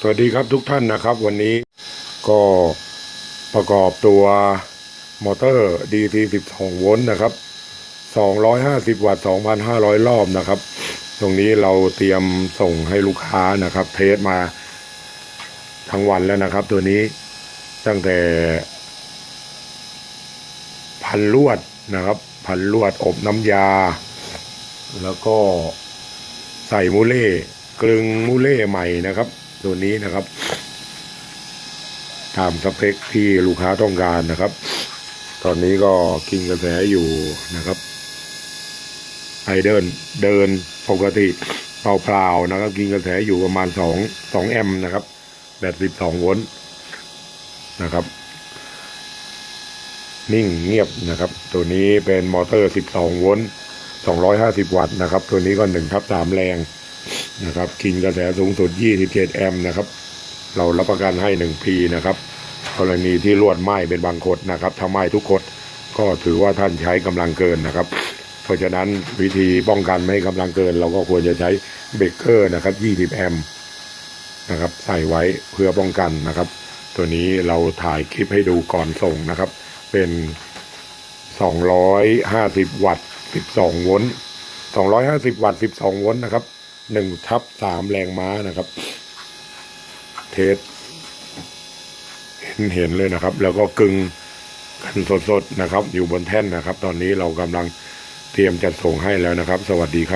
สวัสดีครับทุกท่านนะครับ วันนี้ก็ประกอบตัวมอเตอร์ DC 12โวลต์นะครับ 250 วัตต์ 2,500 รอบนะครับ ตรงนี้เราเตรียมส่งให้ลูกค้านะครับ เทสมาทั้งวันแล้วนะครับ ตัวนี้ตั้งแต่ พันลวดนะครับ พันลวดอบน้ำยา แล้วก็ใส่มูเล่กลึงมูเล่ใหม่นะครับ ตัวนี้นะครับตามสเปคที่ลูกค้าต้องการนะครับ ตอนนี้ก็กินกระแสอยู่นะครับไอเดินเดินปกติเปล่าๆนะครับ กินกระแสอยู่ประมาณสองสองแอมป์นะครับแบตสิบสองโวลต์นะครับ นิ่งเงียบนะครับ ตัวนี้เป็นมอเตอร์12โวลต์250วัตต์นะครับ ตัวนี้ก็1ทับ3แรง นะครับกินกระแสสูงสุด 27 แอมป์นะครับ เรารับประกันให้ 1 ปีนะครับ กรณีที่ลวดไหม้เป็นบางขดนะครับถ้าไหม้ทุกขดก็ถือว่าท่านใช้กำลังเกินนะครับ เพราะฉะนั้นวิธีป้องกันไม่ให้กำลังเกิน เราก็ควรจะใช้เบรกเกอร์นะครับ 20 แอมป์นะครับใส่ไว้เพื่อป้องกันนะครับ ตัวนี้เราถ่ายคลิปให้ดูก่อนส่งนะครับ เป็น 250 วัตต์ 12 โวลต์250 วัตต์ 12 โวลต์นะครับ หนึ่งทับ3แรงม้านะครับ เทสเห็นเห็นเลยนะครับ แล้วก็กึงกันสดๆนะครับ อยู่บนแท่นนะครับ ตอนนี้เรากำลังเตรียมจัดส่งให้แล้วนะครับ สวัสดีครับ